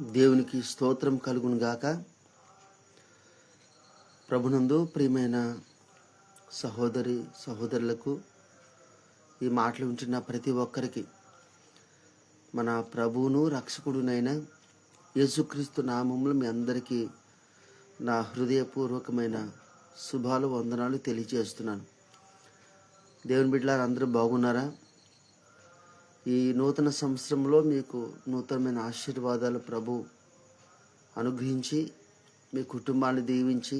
దేవునికి స్తోత్రం కలుగును గాక. ప్రభునందు ప్రియమైన సహోదరి సహోదరులకు ఈ మాటలు వింటున్న ప్రతి ఒక్కరికి మన ప్రభువును రక్షకుడునైన యేసుక్రీస్తు నామములు మీ అందరికీ నా హృదయపూర్వకమైన శుభాలు వందనాలు తెలియజేస్తున్నాను. దేవుని బిడ్డలారు అందరూ బాగున్నారా? ఈ నూతన సంవత్సరంలో మీకు నూతనమైన ఆశీర్వాదాలు ప్రభు అనుగ్రహించి మీ కుటుంబాన్ని దీవించి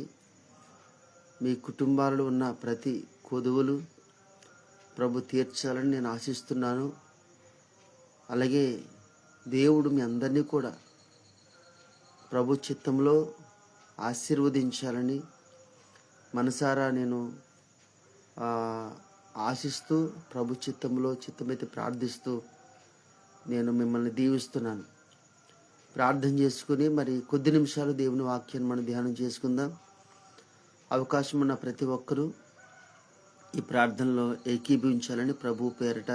మీ కుటుంబాలలో ఉన్న ప్రతి కొదువులు ప్రభు తీర్చాలని నేను ఆశిస్తున్నాను. అలాగే దేవుడు మీ అందరినీ కూడా ప్రభు చిత్తంలో ఆశీర్వదించాలని మనసారా నేను ఆశిస్తూ ప్రభు చిత్తంలో చిత్తమైతే ప్రార్థిస్తూ నేను మిమ్మల్ని దీవిస్తున్నాను. ప్రార్థన చేసుకుని మరి కొద్ది నిమిషాలు దేవుని వాక్యాన్ని మనం ధ్యానం చేసుకుందాం. అవకాశం ఉన్న ప్రతి ఒక్కరూ ఈ ప్రార్థనలో ఏకీభవించాలని ప్రభు పేరట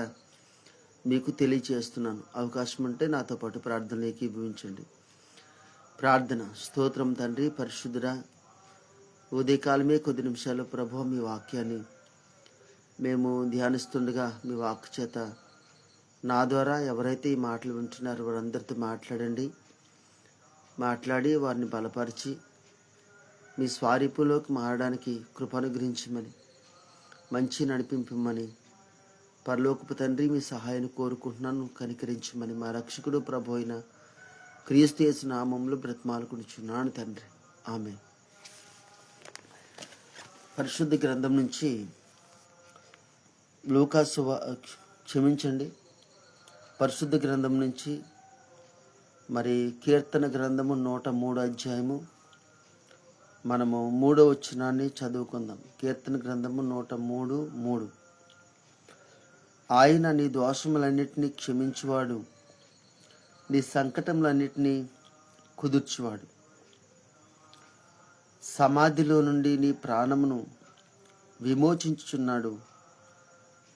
మీకు తెలియచేస్తున్నాను. అవకాశం ఉంటే నాతో పాటు ప్రార్థనలు ఏకీభవించండి. ప్రార్థన స్తోత్రం తండ్రి పరిశుద్ధుడ ఉదయకాలమే కొద్ది నిమిషాలు ప్రభు మీ వాక్యాన్ని మేము ధ్యానిస్తుండగా మీ వాక్ చేత నా ద్వారా ఎవరైతే ఈ మాటలు వింటున్నారో వారందరితో మాట్లాడండి. మాట్లాడి వారిని బలపరిచి మీ స్వారీపులోకి మారడానికి కృపనుగ్రహించమని మంచి నడిపింపమని పరలోకపు తండ్రి మీ సహాయాన్ని కోరుకుంటున్నాను కనికరించమని మా రక్షకుడు ప్రభు అయిన క్రీస్తు యేసు నామంలో బ్రతమాలుకునిచున్నాను తండ్రి. ఆమె పరిశుద్ధ గ్రంథం నుంచి లూకాసు క్షమించండి. పరిశుద్ధ గ్రంథం నుంచి మరి కీర్తన గ్రంథము నూట మూడు అధ్యాయము. మనము మూడో వచ్చినాన్ని చదువుకుందాం. కీర్తన గ్రంథము నూట మూడు మూడు. ఆయన నీ దోషములన్నిటినీ క్షమించువాడు. నీ సంకటములన్నిటినీ కుదుర్చువాడు. సమాధిలో నుండి నీ ప్రాణమును విమోచించుచున్నాడు.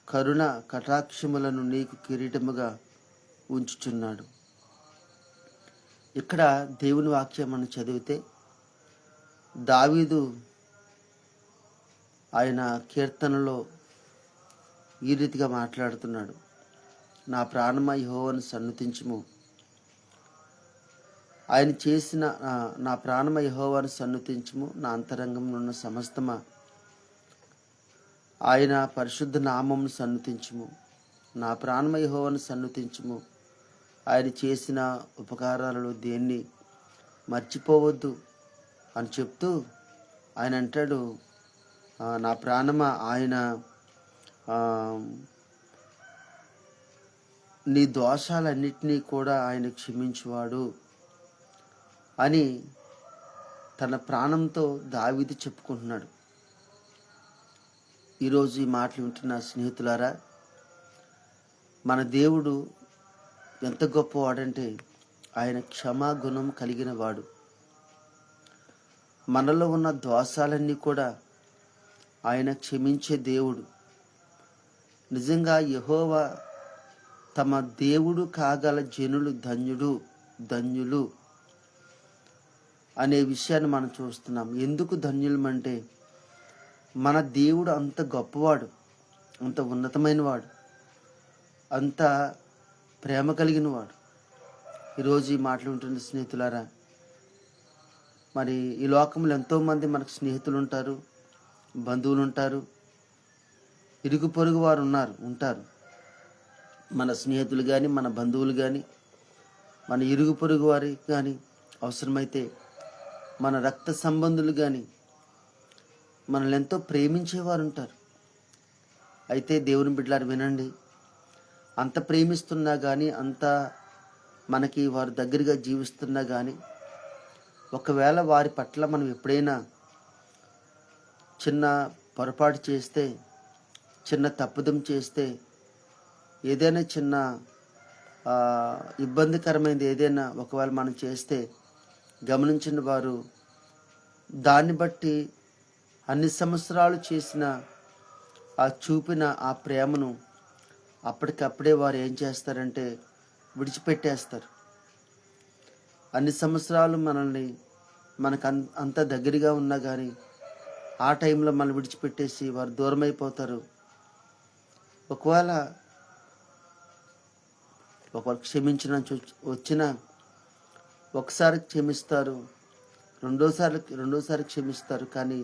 కరుణ కటాక్షములను నీకు కిరీటముగా ఉంచుచున్నాడు. ఇక్కడ దేవుని వాక్యం మనం చదివితే దావీదు ఆయన కీర్తనలో ఈ రీతిగా మాట్లాడుతున్నాడు. నా ప్రాణమ యహోవను సన్నుతించుము. ఆయన చేసిన నా ప్రాణమ యహోవాను సన్నుతించుము. నా అంతరంగంలో ఉన్న సమస్తమా ఆయన పరిశుద్ధ నామమును సన్నతించుము. నా ప్రాణమయహోవను సన్నతించుము సన్నుతించుము. ఆయన చేసిన ఉపకారాలలో దేన్ని మర్చిపోవద్దు అని చెప్తూ ఆయన అంటాడు నా ప్రాణమ ఆయన నీ దోషాలన్నిటినీ కూడా ఆయన క్షమించువాడు అని తన ప్రాణంతో దావిది చెప్పుకుంటున్నాడు. ఈరోజు ఈ మాటలు వింటున్న స్నేహితులారా మన దేవుడు ఎంత గొప్పవాడంటే ఆయన క్షమాగుణం కలిగిన వాడు. మనలో ఉన్న దోషాలన్నీ కూడా ఆయన క్షమించే దేవుడు. నిజంగా యహోవా తమ దేవుడు కాగల జనులు ధన్యుడు ధన్యులు అనే విషయాన్ని మనం చూస్తున్నాం. ఎందుకు ధన్యులమంటే మన దేవుడు అంత గొప్పవాడు అంత ఉన్నతమైన వాడు అంత ప్రేమ కలిగిన వాడు ఈరోజు ఈ మాటలు ఉంటున్న స్నేహితులారా మరి ఈ లోకంలో ఎంతోమంది మనకు స్నేహితులు ఉంటారు బంధువులు ఉంటారు ఇరుగు పొరుగు వారు ఉన్నారు ఉంటారు. మన స్నేహితులు కానీ మన బంధువులు కానీ మన ఇరుగు పొరుగు వారి కానీ అవసరమైతే మన రక్త సంబంధులు కానీ మనల్ని ఎంతో ప్రేమించేవారు ఉంటారు అయితే దేవుని బిడ్డలారు వినండి. అంత ప్రేమిస్తున్నా కానీ అంత మనకి వారి దగ్గరగా జీవిస్తున్నా కానీ ఒకవేళ వారి పట్ల మనం ఎప్పుడైనా చిన్న పొరపాటు చేస్తే చిన్న తప్పుదం చేస్తే ఏదైనా చిన్న ఇబ్బందికరమైనది ఏదైనా ఒకవేళ మనం చేస్తే గమనించిన వారు దాన్ని బట్టి అన్ని సంవత్సరాలు చేసిన ఆ చూపిన ఆ ప్రేమను అప్పటికప్పుడే వారు ఏం చేస్తారంటే విడిచిపెట్టేస్తారు. అన్ని సంవత్సరాలు మనల్ని మనకు అన్ అంత దగ్గరగా ఉన్నా కానీ ఆ టైంలో మనం విడిచిపెట్టేసి వారు దూరం అయిపోతారు ఒకవేళ ఒకవేళ క్షమించిన వచ్చిన ఒకసారి క్షమిస్తారు రెండోసారి రెండోసారి క్షమిస్తారు కానీ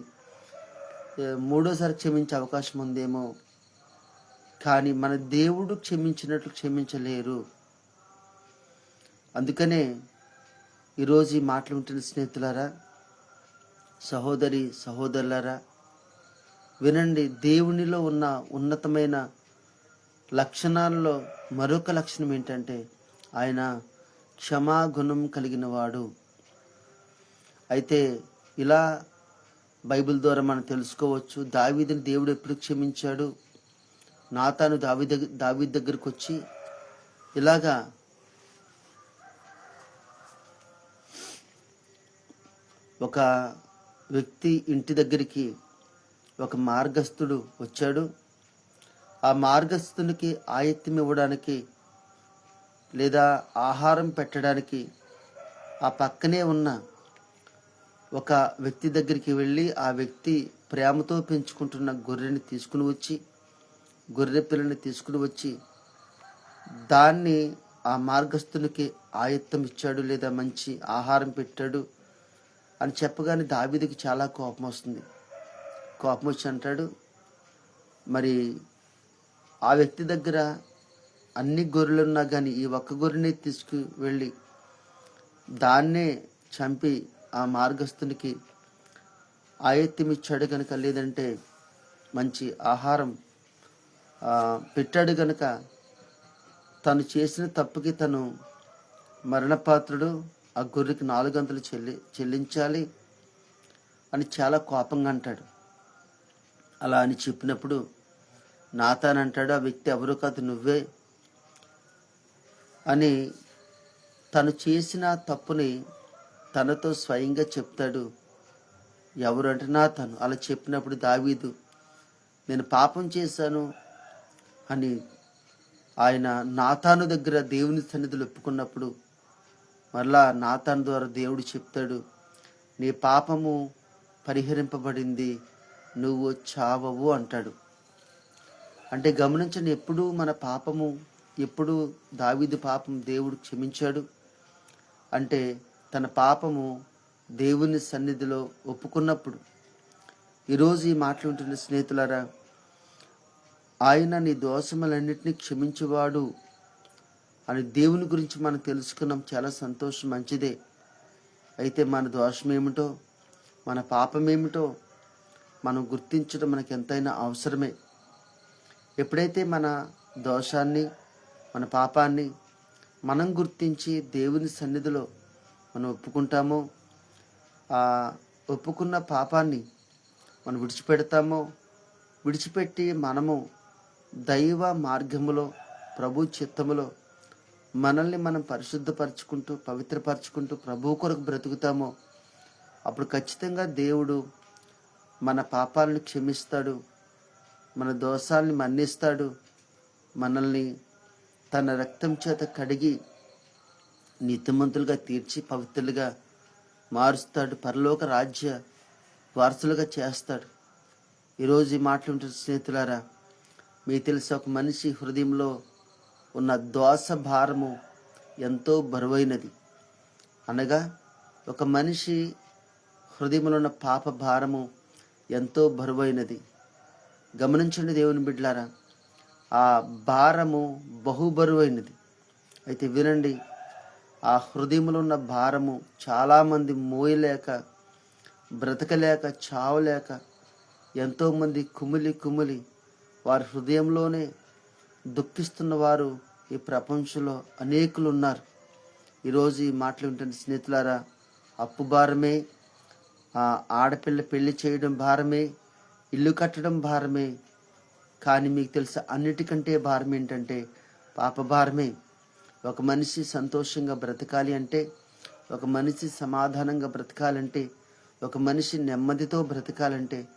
మూడోసారి క్షమించే అవకాశం ఉందేమో. కానీ మన దేవుడు క్షమించినట్లు క్షమించలేరు. అందుకనే ఈరోజు ఈ మాటలు వింటున్న స్నేహితులారా సహోదరి సహోదరులారా వినండి దేవునిలో ఉన్న ఉన్నతమైన లక్షణాల్లో మరొక లక్షణం ఏంటంటే ఆయన క్షమాగుణం కలిగిన వాడు అయితే ఇలా బైబిల్ ద్వారా మనం తెలుసుకోవచ్చు. దావీదుని దేవుడు ఎప్పుడు క్షమించాడు? నాతాను దావి దగ్గర దావీ దగ్గరకు వచ్చి ఇలాగా ఒక వ్యక్తి ఇంటి దగ్గరికి ఒక మార్గస్థుడు వచ్చాడు. ఆ మార్గస్థునికి ఆయత్తం ఇవ్వడానికి లేదా ఆహారం పెట్టడానికి ఆ పక్కనే ఉన్న ఒక వ్యక్తి దగ్గరికి వెళ్ళి ఆ వ్యక్తి ప్రేమతో పెంచుకుంటున్న గొర్రెని తీసుకుని వచ్చి గొర్రె పిల్లని తీసుకుని వచ్చి దాన్ని ఆ మార్గస్థునికి ఆయత్తం ఇచ్చాడు లేదా మంచి ఆహారం పెట్టాడు అని చెప్పగానే దావీదికి చాలా కోపం వస్తుంది. కోపం వచ్చి అంటాడు మరి ఆ వ్యక్తి దగ్గర అన్ని గొర్రెలు ఉన్నా కానీ ఈ ఒక్క గొర్రెని తీసుకు వెళ్ళి దాన్నే చంపి ఆ మార్గస్థునికి ఆయత్తిమిచ్చాడు కనుక లేదంటే మంచి ఆహారం పెట్టాడు కనుక తను చేసిన తప్పుకి తను మరణపాత్రుడు ఆ గొర్రెకి నాలుగంతలు చెల్లి చెల్లించాలి అని చాలా కోపంగా అంటాడు. అలా అని చెప్పినప్పుడు నాతాన్ అంటాడు ఆ వ్యక్తి ఎవరు కాదు నువ్వే అని తను చేసిన తప్పుని తనతో స్వయంగా చెప్తాడు. ఎవరు అంటే నాతాను అలా చెప్పినప్పుడు దావీదు నేను పాపం చేశాను అని ఆయన నాతాను దగ్గర దేవుని సన్నిధిలో ఒప్పుకున్నప్పుడు మరలా నాతాను ద్వారా దేవుడు చెప్తాడు నీ పాపము పరిహరింపబడింది నువ్వు చావవు అంటాడు. అంటే గమనించండి ఎప్పుడు మన పాపము ఎప్పుడు దావీదు పాపం దేవుడు క్షమించాడు. అంటే తన పాపము దేవుని సన్నిధిలో ఒప్పుకున్నప్పుడు ఈరోజు ఈ మాట్లాడుతున్న స్నేహితులారా ఆయన నీ దోషములన్నింటినీ క్షమించేవాడు అని దేవుని గురించి మనం తెలుసుకున్నాం. చాలా సంతోషం మంచిదే. అయితే మన దోషం ఏమిటో మన పాపం ఏమిటో మనం గుర్తించడం మనకు ఎంతైనా అవసరమే. ఎప్పుడైతే మన దోషాన్ని మన పాపాన్ని మనం గుర్తించి దేవుని సన్నిధిలో మనం ఒప్పుకుంటామో ఆ ఒప్పుకున్న పాపాన్ని మనం విడిచిపెడతామో విడిచిపెట్టి మనము దైవ మార్గములో ప్రభు చిత్తములో మనల్ని మనం పరిశుద్ధపరచుకుంటూ పవిత్రపరచుకుంటూ ప్రభు కొరకు బ్రతుకుతామో అప్పుడు ఖచ్చితంగా దేవుడు మన పాపాలను క్షమిస్తాడు మన దోషాల్ని మన్నిస్తాడు మనల్ని తన రక్తం చేత కడిగి నీతిమంతులుగా తీర్చి పవిత్రులుగా మారుస్తాడు. పరలోక రాజ్య వారసులుగా చేస్తాడు. ఈరోజు ఈ స్నేహితులారా మీకు తెలిసి ఒక మనిషి హృదయంలో ఉన్న దోష భారము ఎంతో బరువైనది. అనగా ఒక మనిషి హృదయంలో ఉన్న పాప భారము ఎంతో బరువైనది. గమనించండి దేవుని బిడ్డలారా ఆ భారము బహు బరువైనది. అయితే వినండి ఆ హృదయంలో ఉన్న భారము చాలామంది మోయలేక బ్రతకలేక చావలేక ఎంతోమంది కుమిలి కుమిలి వారి హృదయంలోనే దుఃఖిస్తున్న వారు ఈ ప్రపంచంలో అనేకులు ఉన్నారు ఈరోజు ఈ మాటలు వింటున్న స్నేహితులారా అప్పు భారమే ఆ ఆడపిల్ల పెళ్ళి చేయడం భారమే ఇల్లు కట్టడం భారమే కానీ మీకు తెలుసా అన్నిటికంటే భారం ఏంటంటే పాప భారమే. ఒక మనిషి సంతోషంగా బ్రతకాలి అంటే ఒక మనిషి సమాధానంగా బ్రతకాలంటే ఒక మనిషి నెమ్మదితో బ్రతకాలంటే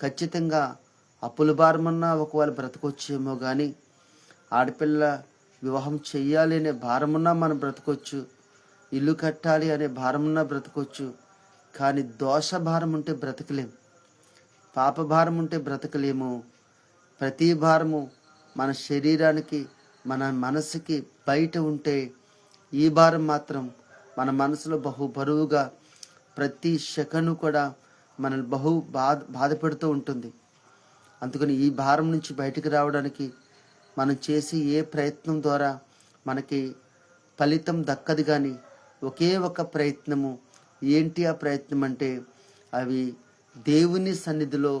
ఖచ్చితంగా అప్పుల భారమన్నా ఒకవేళ బ్రతకొచ్చేమో కానీ ఆడపిల్ల వివాహం చెయ్యాలి అనే భారమున్నా మనం బ్రతకొచ్చు ఇల్లు కట్టాలి అనే భారమున్నా బ్రతకొచ్చు కానీ దోష భారం ఉంటే బ్రతకలేము పాప భారం ఉంటే బ్రతకలేము. ప్రతి భారము మన శరీరానికి మన మనసుకి బయట ఉంటే ఈ భారం మాత్రం మన మనసులో బహు బరువుగా ప్రతి సెకను కూడా మనల్ని బహు బాధ బాధపెడుతూ ఉంటుంది. అందుకని ఈ భారం నుంచి బయటకు రావడానికి మనం చేసే ఏ ప్రయత్నం ద్వారా మనకి ఫలితం దక్కదు కానీ ఒకే ఒక ప్రయత్నము ఏంటి ఆ ప్రయత్నం అంటే అవి దేవుని సన్నిధిలో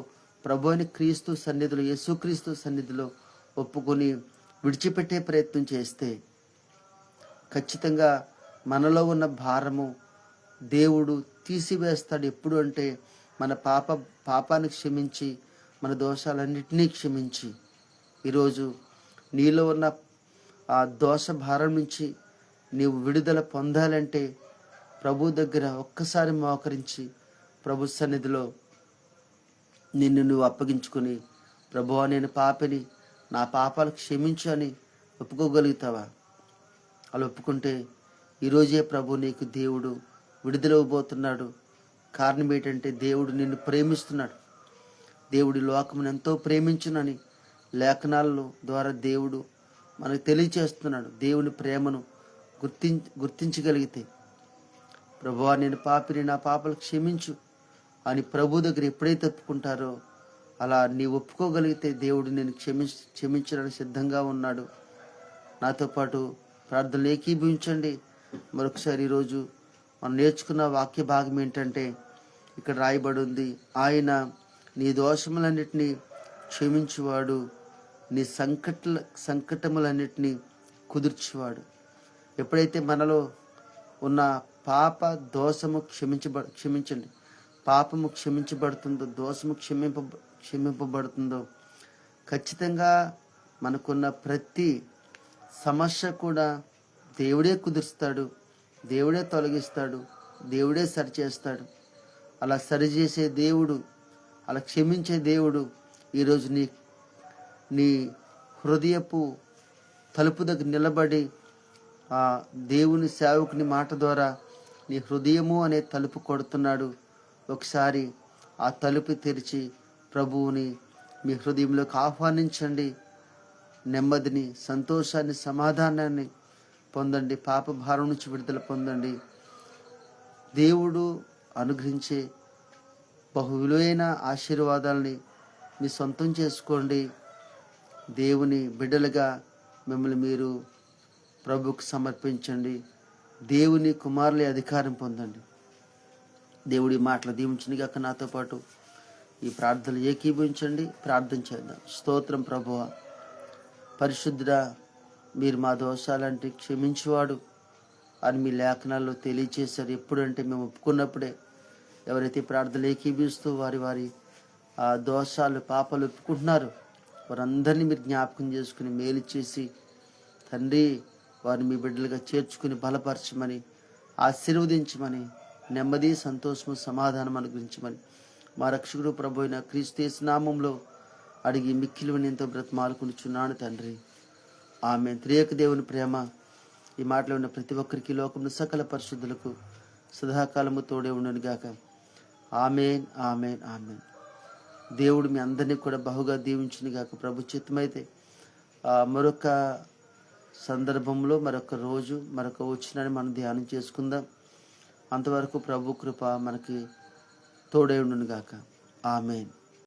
ప్రభుని క్రీస్తు సన్నిధిలో యేసుక్రీస్తు సన్నిధిలో ఒప్పుకొని విడిచిపెట్టే ప్రయత్నం చేస్తే ఖచ్చితంగా మనలో ఉన్న భారము దేవుడు తీసివేస్తాడు ఎప్పుడు అంటే మన పాప పాపాన్ని క్షమించి మన దోషాలన్నింటినీ క్షమించి. ఈరోజు నీలో ఉన్న ఆ దోష భారం నుంచి నీవు విడుదల పొందాలంటే ప్రభు దగ్గర ఒక్కసారి మోకరించి ప్రభు సన్నిధిలో నిన్ను నువ్వు అప్పగించుకొని ప్రభువా నేను పాపిని నా పాపాలు క్షమించు అని ఒప్పుకోగలుగుతావా? అలా ఒప్పుకుంటే ఈరోజే ప్రభు నీకు దేవుడు విడుదలవబోతున్నాడు. కారణం ఏంటంటే దేవుడు నిన్ను ప్రేమిస్తున్నాడు. దేవుడి లోకమును ఎంతో ప్రేమించునని లేఖనాలను ద్వారా దేవుడు మనకు తెలియచేస్తున్నాడు. దేవుని ప్రేమను గుర్తిం గుర్తించగలిగితే. ప్రభువా నేను పాపిని నా పాపలు క్షమించు అని ప్రభు దగ్గర ఎప్పుడైతే తప్పుకుంటారో అలా నీ ఒప్పుకోగలిగితే దేవుడు నేను క్షమించ క్షమించడానికి సిద్ధంగా ఉన్నాడు. నాతో పాటు ప్రార్థనలు ఏకీభవించండి. మరొకసారి ఈరోజు మనం నేర్చుకున్న వాక్య భాగం ఏంటంటే ఇక్కడ రాయబడి ఉంది ఆయన నీ దోషములన్నిటినీ క్షమించువాడు నీ సంకట సంకటములన్నిటినీ కుదుర్చువాడు. ఎప్పుడైతే మనలో ఉన్న పాప దోషము క్షమించబ క్షమించండి. పాపము క్షమించబడుతుందో దోషము క్షమింప క్షమింపబడుతుందో. ఖచ్చితంగా మనకున్న ప్రతి సమస్య కూడా దేవుడే కుదురుస్తాడు దేవుడే తొలగిస్తాడు దేవుడే సరిచేస్తాడు. అలా సరిచేసే దేవుడు అలా క్షమించే దేవుడు ఈరోజు నీ నీ హృదయపు తలుపు దగ్గర నిలబడి ఆ దేవుని సేవకుని మాట ద్వారా నీ హృదయము అనే తలుపు కొడుతున్నాడు. ఒకసారి ఆ తలుపు తెరిచి ప్రభువుని మీ హృదయంలోకి ఆహ్వానించండి. నెమ్మదిని సంతోషాన్ని సమాధానాన్ని పొందండి. పాప భారం నుంచి విడుదల పొందండి. దేవుడు అనుగ్రహించే బహు విలువైన ఆశీర్వాదాలని మీ సొంతం చేసుకోండి. దేవుని బిడ్డలుగా మిమ్మల్ని మీరు ప్రభుకు సమర్పించండి. దేవుని కుమారులే అధికారం పొందండి. దేవుడి మాటలు దీవించినగాక నాతో పాటు. ఈ ప్రార్థనలు ఏకీభవించండి. ప్రార్థన చేద్దాం. స్తోత్రం ప్రభువ. పరిశుద్ధుడ మీరు మా దోషాలంటే క్షమించేవాడు అని మీ లేఖనాల్లో తెలియచేశారు. ఎప్పుడంటే మేము ఒప్పుకున్నప్పుడే ఎవరైతే ప్రార్థనలు ఏకీభవిస్తూ వారి వారి ఆ దోషాలు పాపాలు ఒప్పుకుంటున్నారు వారందరినీ మీరు జ్ఞాపకం చేసుకుని మేలు చేసి తండ్రి వారిని మీ బిడ్డలుగా చేర్చుకుని బలపరచమని ఆశీర్వదించమని నెమ్మది సంతోషము సమాధానం అనుగ్రహించమని మా రక్షకుడు ప్రభు అయిన క్రీస్తు నామంలో అడిగి మిక్కిలు ఎంతో బ్రతమాలుకునిచున్నాను తండ్రి. ఆమె త్రియక దేవుని ప్రేమ ఈ మాటలో ఉన్న ప్రతి ఒక్కరికి లోకమును సకల పరిశుద్ధులకు సదాకాలము తోడే ఉండను గాక. Amen amen amen. దేవుడు మీ అందరినీ కూడా బహుగా దీవించును గాక. ప్రభు చిత్తమైతే మరొక సందర్భంలో మరొక రోజు మరొక వచ్చినని మనం ధ్యానం చేసుకుందాం. అంతవరకు ప్రభు కృప మనకి తోడై ఉండును గాక ఆమెన్.